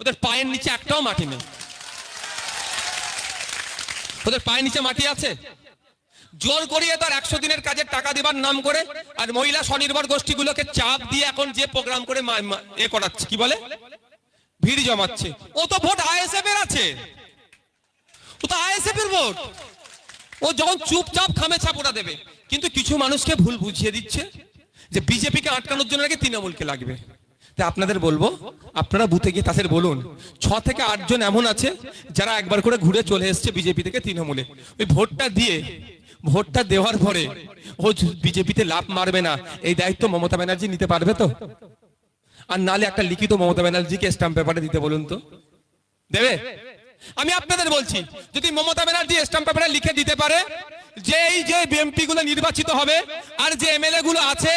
ওদের পায়ের নিচে একটাও মাটি নেই। ওদের পায়ের নিচে মাটি আছে? জোর করিয়ে তার একশো দিনের কাজের টাকা দেবার নাম করে আর মহিলা স্বনির্ভর গোষ্ঠীগুলোকে চাপ দিয়ে এখন যে প্রোগ্রাম করে এ করাচ্ছে, কি বলে? ভিড় জমাচ্ছে। ও তো ভোট আইএসএফ এর আছে। ও তো আইএসএফ এর ভোট। ও যখন চুপচাপ খামে ছাপোটা দেবে। কিন্তু কিছু মানুষকে ভুল বুঝিয়ে দিচ্ছে যে বিজেপিকে আটকানোর জন্য নাকি তৃণমূলকে লাগবে। তাই আপনাদের বলব, আপনারা বুথে গিয়ে তাদের বলুন। ছ থেকে আটজন এমন আছে যারা একবার করে ঘুরে চলে এসছে বিজেপি থেকে তৃণমূলে। ওই ভোটটা দিয়ে, ভোটটা দেওয়ার পরে ও বিজেপিতে লাভ মারবে না, এই দায়িত্ব মমতা ব্যানার্জি নিতে পারবে তো? আর নালে একটা লিখিত মমতা ব্যানার্জিকে স্ট্যাম্প পেপারে দিতে বলুন তো। দেবে? আমি আপনাদের বলছি, যদি মমতা ব্যানার্জি স্ট্যাম্প পেপারে লিখে দিতে পারে যে এই যে বিএমপি গুলো নির্বাচিত হবে আর যে এমএলএ গুলো আছে,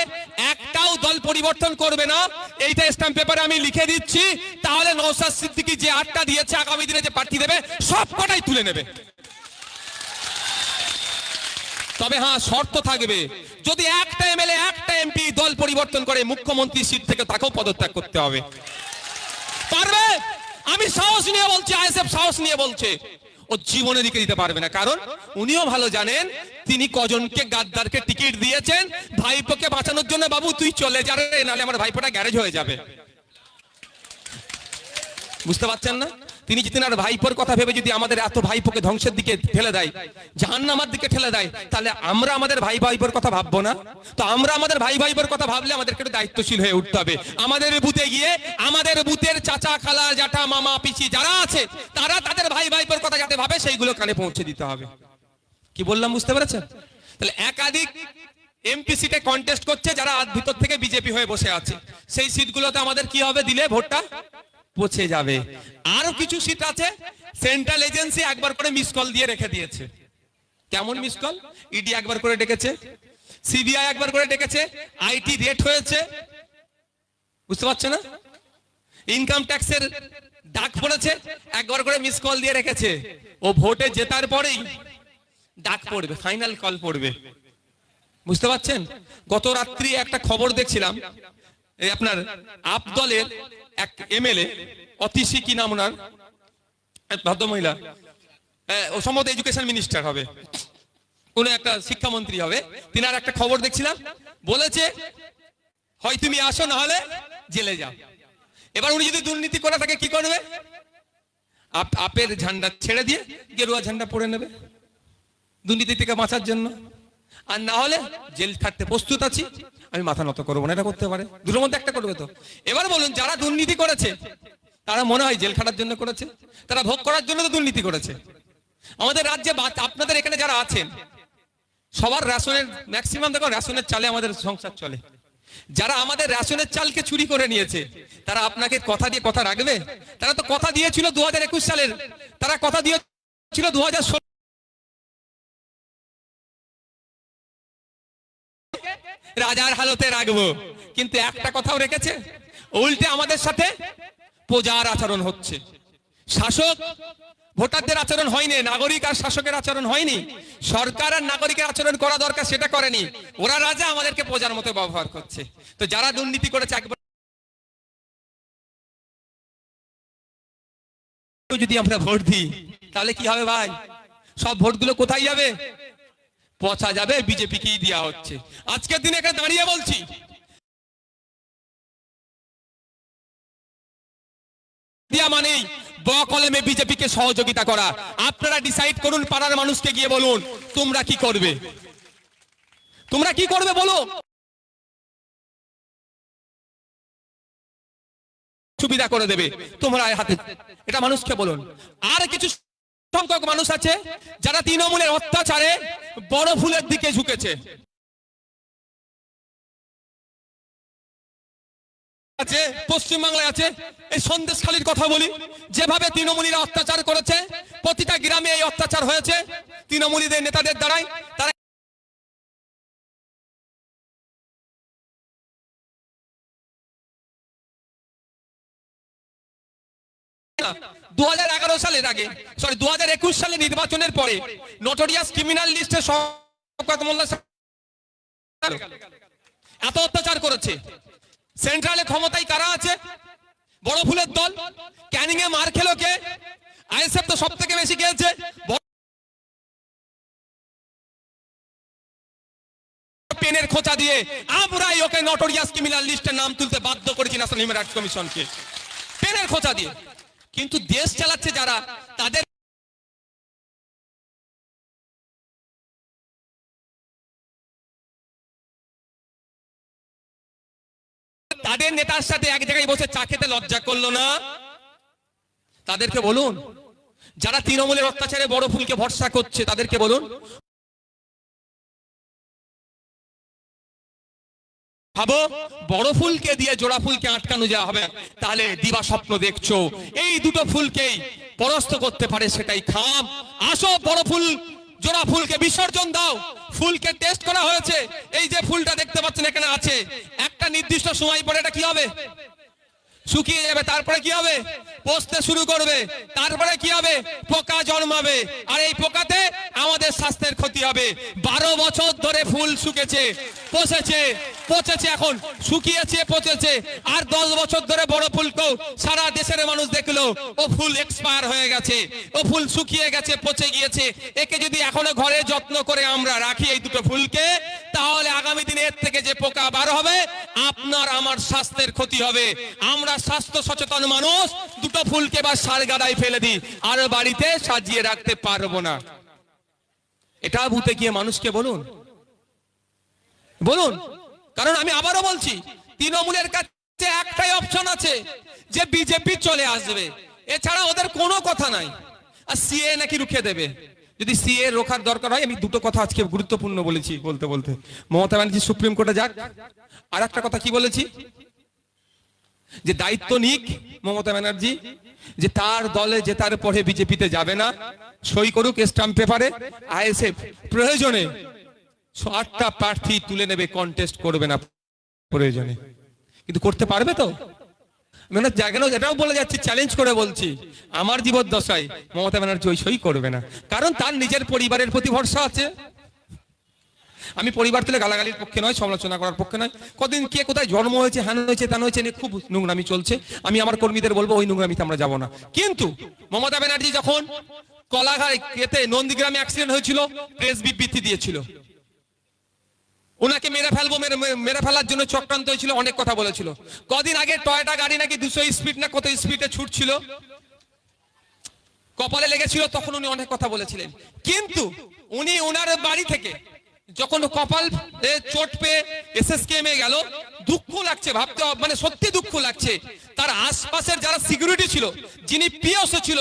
একটাও দল পরিবর্তন করবে না। এইটা স্ট্যাম্প পেপারে আমি লিখে দিচ্ছি। তাহলে নৌসাদ সিদ্দিকি যে আটটা দিয়েছে, আগামী দিনে যে প্রার্থী দেবে সব কটাই তুলে নেবে। তবে হ্যাঁ শর্ত থাকবে। যদি একটা এমএলএ, একটা এমপি দল পরিবর্তন করে, মুখ্যমন্ত্রী সিট থেকে তাকেও পদত্যাগ করতে হবে। পারবে? আমি সাহস নিয়ে বলছি, আইএসএফ সাহস নিয়ে বলছে। ও জীবনে দিকে দিতে পারবে না। কারণ উনিও ভালো জানেন, তিনি কজনকে গাদ্দারকে টিকিট দিয়েছেন, ভাইপোকে বাঁচানোর জন্য, বাবু, তুই চলে যা রে নালে আমার ভাইপোটা গ্যারেজ হয়ে যাবে। বুঝতে পারছেন না? তিনি যদি আর ভাইপোর কথা ভেবে যদি আমাদের এত ভাইপোকে ধ্বংসের দিকে ঠেলে দেয়, জাহান্নামার দিকে ঠেলে দেয়, তাহলে আমরা আমাদের ভাই ভাইপোর কথা ভাববো না? তো আমরা আমাদের ভাই ভাইপোর কথা ভাবলে আমাদেরকে একটু দায়িত্বশীল হয়ে উঠতে হবে। আমাদের বুথে গিয়ে আমাদের বুথের চাচা, খালা, জ্যাঠা, মামা, পিসি যারা আছে, তারা তাদের ভাই ভাইপোর কথা যাতে ভাবে, সেইগুলো কানে পৌঁছে দিতে হবে। কি বললাম, বুঝতে পেরেছেন? তাহলে একাধিক এমপি সিটে কন্টেস্ট করছে যারা ভিতর থেকে বিজেপি হয়ে বসে আছে। সেই সিটগুলোতে আমাদের কি হবে দিলে, ভোটটা? পচে যাবে। আরও কিছু সিট আছে সেন্ট্রাল এজেন্সি একবার করে মিস কল দিয়ে রেখে দিয়েছে। কেমন মিস কল ইডি একবার করে ডেকেছে সিবিআই একবার করে ডেকেছে আইটি রেট হয়েছে। বুঝতে পারছ না? ইনকাম ট্যাক্সের ডাক পড়েছে, একবার করে মিস কল দিয়ে রেখেছে। ও ভোটে জেতার পরেই ডাক পড়বে ফাইনাল কল পড়বে। বুঝতে পারছেন? গত রাত্রি একটা খবর দেখছিলাম এই আপনার আপ দলের এক এমএলএ, অতিশী কি নাম ওনার? ভদ্রমহিলা। ও সম্ভবত এডুকেশন মিনিস্টার হবে। কোন একটা শিক্ষামন্ত্রী হবে। তিনার একটা খবর দেখছিলাম। বলেছে, হয় তুমি আসো না হলে জেলে যাও। এবার উনি যদি দুর্নীতি করে থাকে কি করবে? আপ- আপের ঝান্ডা ছেড়ে দিয়ে গেরুয়া ঝান্ডা পড়ে নেবে। দুর্নীতি থেকে বাঁচার জন্য। আর না হলে জেল খাটতে প্রস্তুত আছি। আমি মাথা নত করব না, এটা করতে পারে। দুটোর মধ্যে একটা করবে তো। এবার বলুন, যারা দুর্নীতি করেছে, তারা মনে হয় জেল খাটার জন্য করেছে? তারা ভোগ করার জন্য তো দুর্নীতি করেছে। আমাদের রাজ্যে আপনাদের এখানে যারা আছেন, সবার রেশনের ম্যাক্সিমাম দেখো রেশনের চালে আমাদের সংসার চলে। যারা আমাদের রেশনের চালকে চুরি করে নিয়েছে, তারা আপনাকে কথা দিয়ে কথা রাখবে? তারা তো কথা দিয়েছিল দু সালের, তারা কথা দিয়েছিল দু রাজার হালতে রাখব। কিন্তু একটা কথাও রেখেছে, উল্টে আমাদের সাথে প্রজার আচরণ হচ্ছে। শাসক, ভোটারদের আচরণ হয়নি, নাগরিক আর শাসকের আচরণ হয়নি, সরকার আর নাগরিকের আচরণ করা দরকার, সেটা করেনি। ওরা রাজা, আমাদেরকে প্রজার মতো ব্যবহার করছে। তো যারা দুর্নীতি করেছে, একবার যদি আমরা ভোট দিই, তাহলে কি হবে ভাই? সব ভোটগুলো কোথায় যাবে? পচা যাবে বিজেপি কি দেওয়া হচ্ছে। আজকের দিনে এখানে দাঁড়িয়ে বলছি। মানুষকে গিয়ে বলুন, তোমরা কি করবে? তোমরা কি করবে বলো? সুবিধা করে দেবে, তোমরা হাতে এটা মানুষকে বলুন। আর কিছু সংখ্যক মানুষ আছে যারা তৃণমূলের অত্যাচারে বড় ফুলের দিকে ঝুঁকেছে। আছে, পশ্চিমবাংলায় আছে, এই সন্দেশখালীর কথা বলি। যেভাবে তৃণমূলীরা অত্যাচার করেছে, প্রতিটা গ্রামে এই অত্যাচার হয়েছে। তৃণমূলীদের নেতাদের দ্বারাই তারা দু সালের আগে সরি দু সালে নির্বাচনের পরে নোটোরিয়াস ক্রিমিনাল লিস্টে এত অত্যাচার করেছে। সেন্ট্রালে ক্ষমতায় কারা আছে? বড় ফুলের দল? ক্যানিং এ মার খেলো কে? আইএসএফ তো সব থেকে বেশি খেলছে। পেনের খোঁচা দিয়ে আমরাই ওকে নটোরিয়াস ক্রিমিনাল লিস্টে নাম তুলতে বাধ্য কমিশনকে পেনের খোঁচা দিয়ে। কিন্তু দেশ চালাচ্ছে যারা, তাদের তাদের নেতার সাথে এক জায়গায় বসে চা খেতে লজ্জা করল না? তাদেরকে বলুন, যারা তৃণমূলের অত্যাচারে বড় ফুলকে ভরসা করছে, তাদেরকে বলুন। ভাবো, বড় ফুলকে দিয়ে জোড়া ফুলকে আটকানো যাওয়া হবে, তাহলে দিবা স্বপ্ন দেখছ। এই দুটো ফুলকেই পরাস্ত করতে পারে সেটাই খাম। আসো, বড় ফুল, জোড়া ফুলকে বিসর্জন দাও। ফুলকে টেস্ট করা হয়েছে। এই যে ফুলটা দেখতে পাচ্ছেন, এখানে আছে। একটা নির্দিষ্ট সময় পরে এটা কি হবে? শুকিয়ে যাবে, তারপরে কি হবে? পচতে শুরু করবে। তারপরে কি হবে? পোকা জন্মাবে। আর এই পোকাতে আমাদের স্বাস্থ্যের ক্ষতি হবে। বারো বছর ধরে ফুল শুকেছে পচেছে পচেছে এখন, শুকিয়েছে, পচেছে। আর দশ বছর ধরে বড় ফুলকেও সারা দেশের মানুষ দেখল, ও ফুল এক্সপায়ার হয়ে গেছে, ও ফুল শুকিয়ে গেছে, পচে গিয়েছে। একে যদি এখনও ঘরে যত্ন করে আমরা রাখি এই দুটো ফুলকে, তাহলে আগামী দিনে এর থেকে যে পোকা বার হবে, আপনার আমার স্বাস্থ্যের ক্ষতি হবে। আমরা স্বাস্থ্য সচেতন মানুষ, দুটো ফুলকে বা সার গাদায় ফেলে দিই, আর বাড়িতে সাজিয়ে রাখতে পারব না। এটা বুতে গিয়ে মানুষকে বলুন বলুন, কারণ আমি আবারও বলছি, তৃণমূলের কাছে একটাই অপশন আছে যে বিজেপি চলে আসবে। এছাড়া ওদের কোনো কথা নাই। আর সিএ নাকি রুখে দেবে। যদি সিএ রোখার দরকার হয়, আমি দুটো কথা আজকে গুরুত্বপূর্ণ বলেছি বলতে বলতে। মমতা ব্যানার্জি সুপ্রিম কোর্টে যাক। আর একটা কথা কি বলেছি? যে দায়িত্ব নিক মমতা ব্যানার্জি, যে তার দলে জেতার পরে বিজেপিতে যাবে না। সই করুক স্টাম্প পেপারে আইএসএফ প্রয়োজনে আটটা প্রার্থী তুলে নেবে কন্টেস্ট করবে না প্রয়োজনে। কিন্তু করতে পারবে তো? মানে জায়গানো এটাও বলে যাচ্ছি চ্যালেঞ্জ করে বলছি। আমার জীবদ্দশায় মমতা ব্যানার্জি ওই সই করবে না। কারণ তার নিজের পরিবারের প্রতি ভরসা আছে। আমি পরিবার তুলে গালাগালির পক্ষে নয়, সমালোচনা করার পক্ষে নয়। কদিন কে কোথায় জন্ম হয়েছে হ্যান হয়েছে তেন হয়েছে খুব নোংরামি চলছে। আমি আমার কর্মীদের বলব, ওই নোংরামিতে আমরা যাব না। কিন্তু মমতা ব্যানার্জি যখন কলাঘাট এতে নন্দীগ্রামে অ্যাক্সিডেন্ট হয়েছিল প্রেস বিবৃতি দিয়েছিল। ওনাকে মেরে ফেলব, মেরে মেরে ফেলার জন্য চক্রান্ত হয়েছিল, অনেক কথা বলেছিল। কদিন আগে টয়টা গাড়ি নাকি দুশো স্পিড না কত স্পিডে ছুটছিল। কপালে লেগেছিল, তখন উনি অনেক কথা বলেছিলেন। কিন্তু উনি ওনার বাড়ি থেকে যখন কপাল চোট পেয়ে এসএসকেএম এ গেল, দুঃখ লাগছে, ভাবতে মানে সত্যি দুঃখ লাগছে। তার আশপাশের যারা সিকিউরিটি ছিল, যিনি পিওসও ছিল,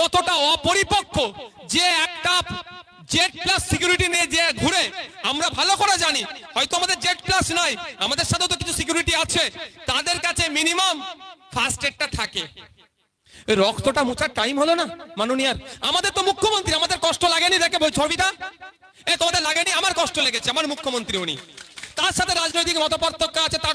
কতটা অপরিপক্ক, যে একটা জেড প্লাস সিকিউরিটি নিয়ে যে ঘুরে, আমরা ভালো করে জানি। হয়তো আমাদের জেড প্লাস নয়, আমাদের সাথেও তো কিছু সিকিউরিটি আছে। তাদের কাছে মিনিমাম ফার্স্ট এডটা থাকে। রক্তটা মোছার টাইম হলো না, মাননীয়ার? আমাদের তো মুখ্যমন্ত্রী, আমাদের কষ্ট লাগেনি দেখে বই ছবিটা? এ, তোমাদের লাগেনি? আমার কষ্ট লেগেছে, আমার মুখ্যমন্ত্রী উনি। তার সাথে রাজনৈতিক মত আছে, তার